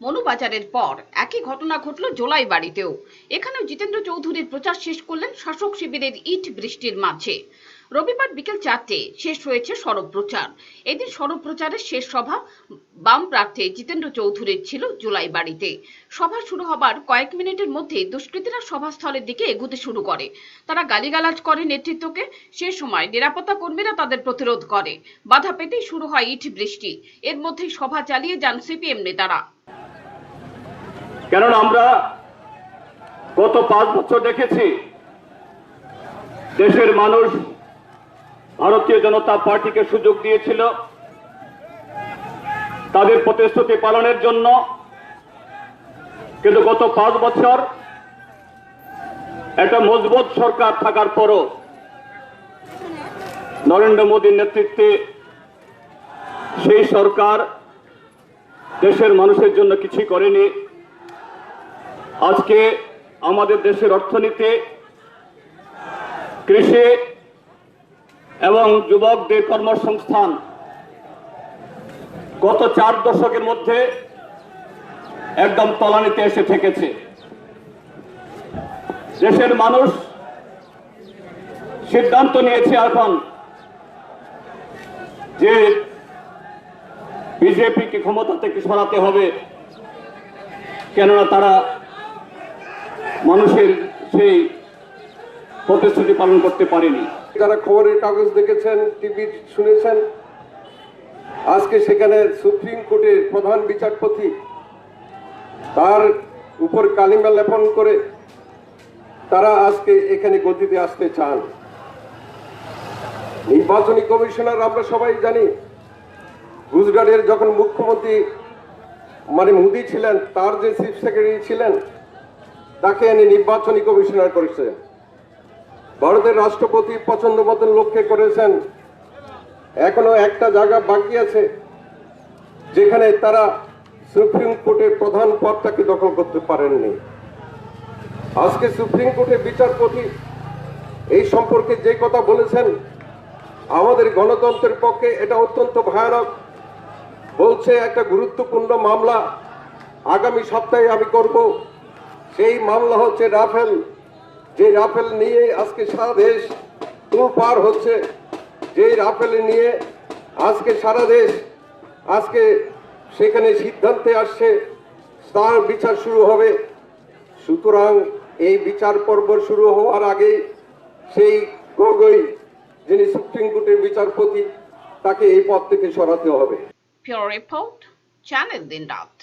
মনুবাজারের পর একই ঘটনা ঘটল জোলাই বাড়িতেও এখানেও জিতেন্দ্র চৌধুরীর প্রচার শেষ করলেন শাসক শিবিরের ইট বৃষ্টির মাঝে। রবিবার বিকেল চারটে শেষ হয়েছে সড়ক প্রচার। এদিন সড়ক প্রচারের শেষ সভা বাম প্রার্থী জিতেন্দ্র চৌধুরীর ছিল জুলাই বাড়িতে সভা শুরু হবার কয়েক মিনিটের মধ্যেই দুষ্কৃতীরা সভাস্থলের দিকে এগুতে শুরু করে। তারা গালিগালাজ করে নেতৃত্বকে। সে সময় নিরাপত্তা কর্মীরা তাদের প্রতিরোধ করে। বাধা পেতেই শুরু হয় ইট বৃষ্টি। এর মধ্যেই সভা চালিয়ে যান সিপিএম নেতারা। কেননা আমরা গত পাঁচ বছর দেখেছি দেশের মানুষ ভারতীয় জনতা পার্টিকে সুযোগ দিয়েছিল তাদের প্রতিশ্রুতি পালনের জন্য। কিন্তু গত পাঁচ বছর একটা মজবুত সরকার থাকার পরও নরেন্দ্র মোদীর নেতৃত্বে সেই সরকার দেশের মানুষের জন্য কিছুই করেনি। আজকে আমাদের দেশের অর্থনীতি, কৃষি এবং যুবকদের কর্মসংস্থান গত চার দশকের মধ্যে একদম তলানিতে এসে ঠেকেছে দেশের মানুষ সিদ্ধান্ত নিয়েছে এখন যে বিজেপিকে ক্ষমতা থেকে সরাতে হবে, কেননা তারা মানুষের সেই প্রতিশ্রুতি পালন করতে পারেনি। যারা খবরের কাগজ দেখেছেন, টিভি শুনেছেন, আজকে সেখানে সুপ্রিম কোর্টের প্রধান বিচারপতি তার উপর কালিমা লেপন করে তারা আজকে এখানে গতিতে আসতে চান। নির্বাচনী কমিশনার আমরা সবাই জানি, গুজরাটের যখন মুখ্যমন্ত্রী মানে মোদি ছিলেন, তার যে চিফ সেক্রেটারি ছিলেন তাকে এনে নির্বাচনী কমিশনার করেছেন ভারতের রাষ্ট্রপতি পছন্দ মতন লোককে করেছেন। এখনও একটা জায়গা বাকি আছে, যেখানে তারা সুপ্রিম কোর্টের প্রধান পদটাকে দখল করতে পারেননি। আজকে সুপ্রিম কোর্টের বিচারপতি এই সম্পর্কে যে কথা বলেছেন, আমাদের গণতন্ত্রের পক্ষে এটা অত্যন্ত ভয়ানক। বলছে, একটা গুরুত্বপূর্ণ মামলা আগামী সপ্তাহে আমি করব। সেই মামলা হচ্ছে রাফেল। যে রাফেল নিয়ে আজকে সারা দেশ পার হচ্ছে যে রাফেল নিয়ে আজকে সারা দেশ, আজকে সেখানে সিদ্ধান্তে আসছে, তার বিচার শুরু হবে। সুতরাং এই বিচার পর্ব শুরু হওয়ার আগে সেই গগৈ, যিনি সুপ্রিম কোর্টের বিচারপতি, তাকে এই পদ থেকে সরাতে হবে। Channel Din Rat.